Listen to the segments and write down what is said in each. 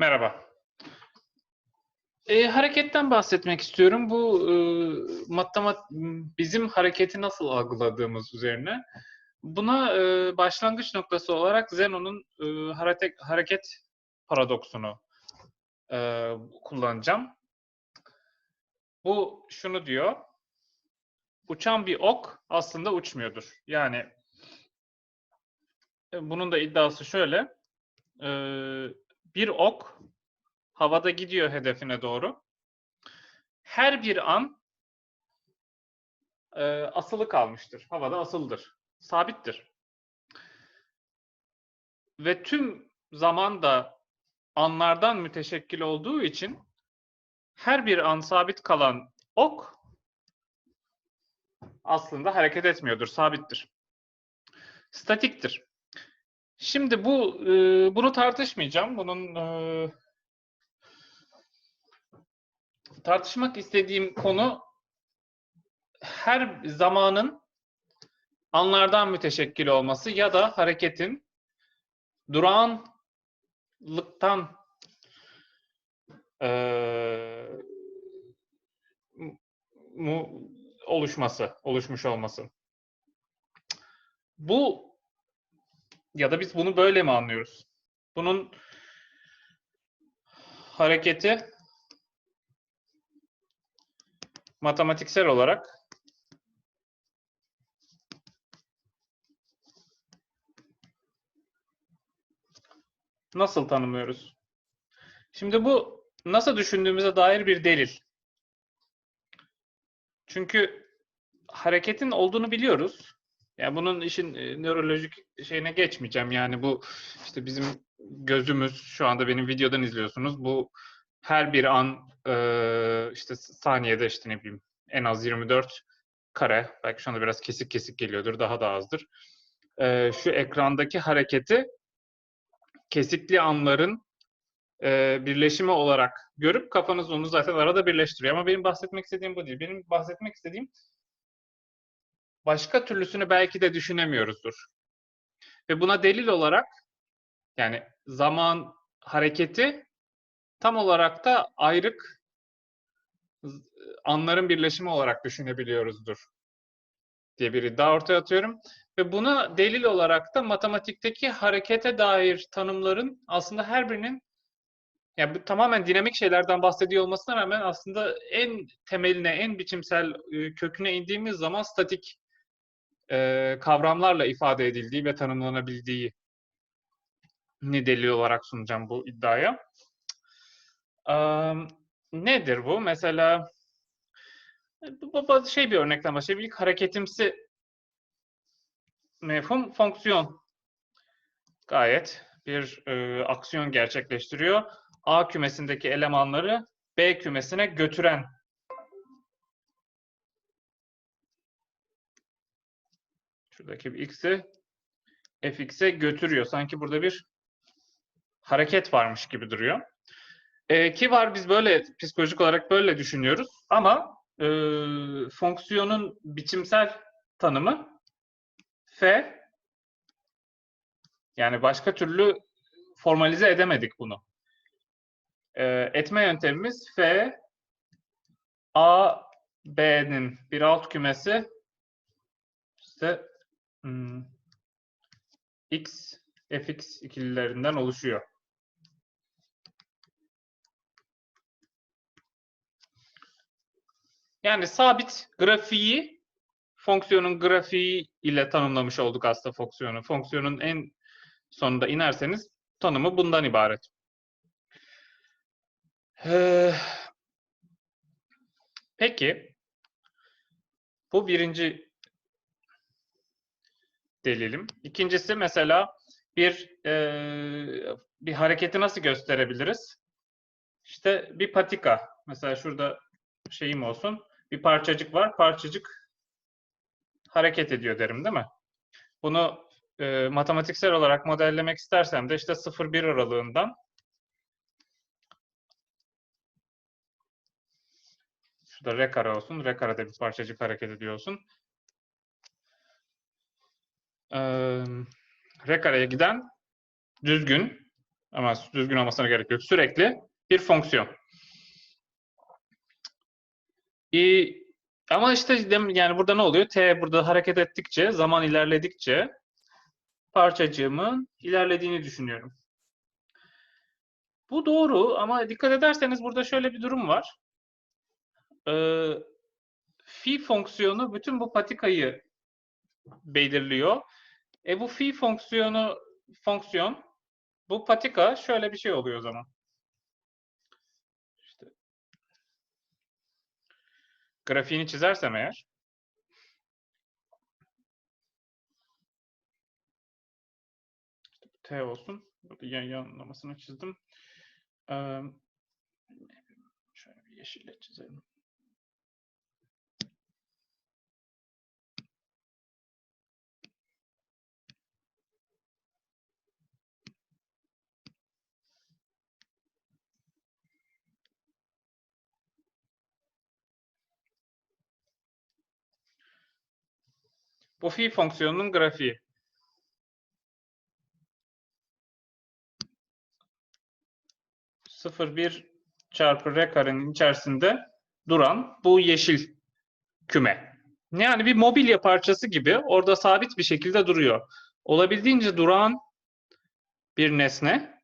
Merhaba. E, hareketten bahsetmek istiyorum. Bu e, matematik bizim hareketi nasıl algıladığımız üzerine. Buna e, başlangıç noktası olarak Zenon'un e, hareket, hareket paradoksunu e, kullanacağım. Bu şunu diyor. Uçan bir ok aslında uçmuyordur. Yani e, bunun da iddiası şöyle. E, bir ok havada gidiyor hedefine doğru. Her bir an e, asılı kalmıştır. Havada asıldır. Sabittir. Ve tüm zaman da anlardan müteşekkil olduğu için her bir an sabit kalan ok aslında hareket etmiyordur, sabittir. Statiktir. Şimdi bu e, bunu tartışmayacağım. Bunun e, tartışmak istediğim konu her zamanın anlardan müteşekkil olması ya da hareketin durağanlıktan e, mu, oluşması, oluşmuş olması. Bu ya da biz bunu böyle mi anlıyoruz? Bunun hareketi matematiksel olarak nasıl tanımlıyoruz? Şimdi bu nasıl düşündüğümüze dair bir delil. Çünkü hareketin olduğunu biliyoruz. Yani bunun işin e, nörolojik şeyine geçmeyeceğim. Yani bu işte bizim gözümüz şu anda benim videodan izliyorsunuz. Bu her bir an e, işte saniyede işte ne bileyim en az 24 kare. Belki şu anda biraz kesik kesik geliyordur. Daha da azdır. E, şu ekrandaki hareketi kesikli anların birleşimi olarak görüp kafanız onu zaten arada birleştiriyor. Ama benim bahsetmek istediğim bu değil. Benim bahsetmek istediğim başka türlüsünü belki de düşünemiyoruzdur. Ve buna delil olarak yani zaman hareketi tam olarak da ayrık anların birleşimi olarak düşünebiliyoruzdur diye bir iddia ortaya atıyorum. Ve buna delil olarak da matematikteki harekete dair tanımların aslında her birinin yani tamamen dinamik şeylerden bahsediyor olmasına rağmen aslında en temeline, en biçimsel köküne indiğimiz zaman statik kavramlarla ifade edildiği ve tanımlanabildiği ne delil olarak sunacağım bu iddiaya. Nedir bu? Mesela bu şey bir örnekten başlayayım. İlk hareketimsi mefhum fonksiyon. Gayet bir e, aksiyon gerçekleştiriyor. A kümesindeki elemanları B kümesine götüren şuradaki bir x'i fx'e götürüyor. Sanki burada bir hareket varmış gibi duruyor. E, ki var biz böyle psikolojik olarak böyle düşünüyoruz ama e, fonksiyonun biçimsel tanımı f yani başka türlü formalize edemedik bunu. E, etme yöntemimiz f a b'nin bir alt kümesi işte hmm, x fx ikililerinden oluşuyor. Yani sabit grafiği fonksiyonun grafiği ile tanımlamış olduk aslında fonksiyonu. Fonksiyonun en sonunda inerseniz tanımı bundan ibaret. Ee, peki bu birinci delilim. İkincisi mesela bir e, bir hareketi nasıl gösterebiliriz? İşte bir patika. Mesela şurada şeyim olsun bir parçacık var. Parçacık hareket ediyor derim değil mi? Bunu e, matematiksel olarak modellemek istersem de işte 0-1 aralığından şurada r kare olsun. R karede bir parçacık hareket ediyor olsun. Ee, r kareye giden düzgün Ama düzgün olmasına gerek yok. Sürekli bir fonksiyon. Ee, ama işte yani burada ne oluyor? T burada hareket ettikçe, zaman ilerledikçe parçacığımın ilerlediğini düşünüyorum. Bu doğru ama dikkat ederseniz burada şöyle bir durum var. Ee, phi fonksiyonu bütün bu patikayı belirliyor. E bu phi fonksiyonu fonksiyon bu patika şöyle bir şey oluyor o zaman. İşte grafiğini çizersem eğer T olsun. Burada yan yanlamasını çizdim. Ee, şöyle bir yeşille çizelim. Bu phi fonksiyonunun grafiği. Sıfır bir çarpı r karenin içerisinde duran bu yeşil küme. Yani bir mobilya parçası gibi orada sabit bir şekilde duruyor. Olabildiğince duran bir nesne.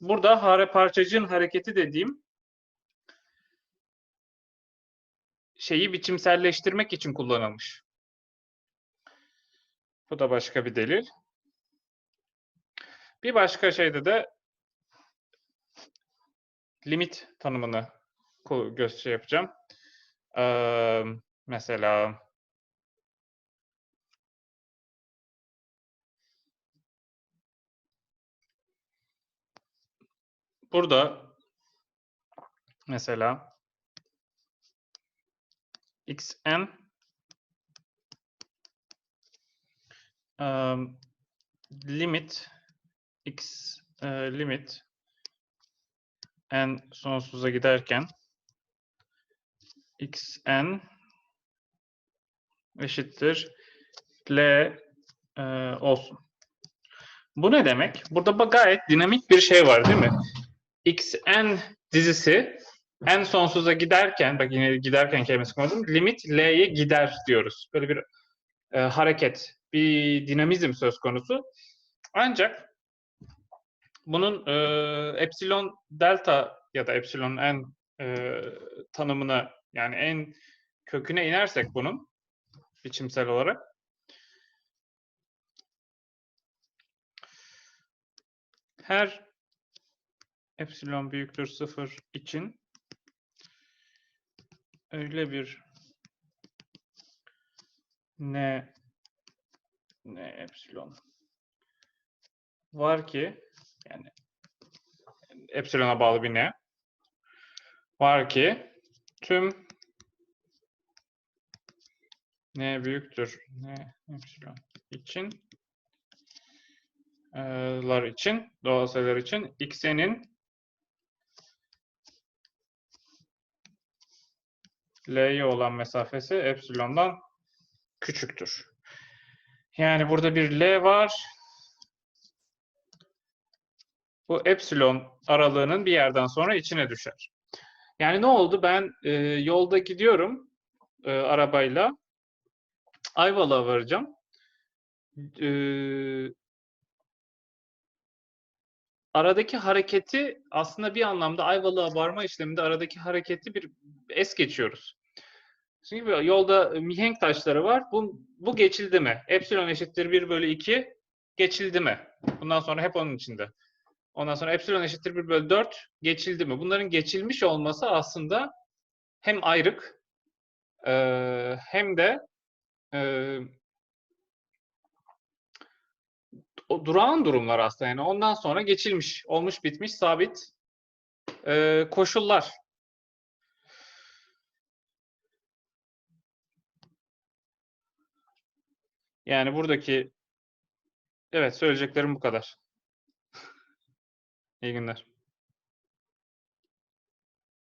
Burada hare parçacığın hareketi dediğim şeyi biçimselleştirmek için kullanılmış. Bu da başka bir delil. Bir başka şeyde de limit tanımını göz şey yapacağım. Ee, mesela burada mesela xn um, limit x e, limit n sonsuza giderken xn eşittir l e, olsun. Bu ne demek? Burada gayet dinamik bir şey var değil mi? xn dizisi n sonsuza giderken, bak yine giderken kelimesi kullandım, limit l'ye gider diyoruz. Böyle bir e, hareket, bir dinamizm söz konusu. Ancak bunun e, epsilon delta ya da epsilon n e, tanımına yani en köküne inersek bunun biçimsel olarak her epsilon büyüktür sıfır için öyle bir n n epsilon var ki yani epsilona bağlı bir n var ki tüm n büyüktür? N epsilon için e, lar için doğal sayılar için xn'in L'ye olan mesafesi epsilondan küçüktür. Yani burada bir L var. Bu epsilon aralığının bir yerden sonra içine düşer. Yani ne oldu? Ben e, yolda gidiyorum e, arabayla. Ayvalık'a varacağım. E, aradaki hareketi aslında bir anlamda Ayvalık'a varma işleminde aradaki hareketi bir es geçiyoruz. Çünkü yolda mihenk taşları var. Bu, bu geçildi mi? Epsilon eşittir 1 bölü 2 geçildi mi? Bundan sonra hep onun içinde. Ondan sonra epsilon eşittir 1 bölü 4 geçildi mi? Bunların geçilmiş olması aslında hem ayrık e, hem de e, o durağan durumlar aslında. Yani ondan sonra geçilmiş, olmuş, bitmiş, sabit e, koşullar. Yani buradaki evet söyleyeceklerim bu kadar. İyi günler.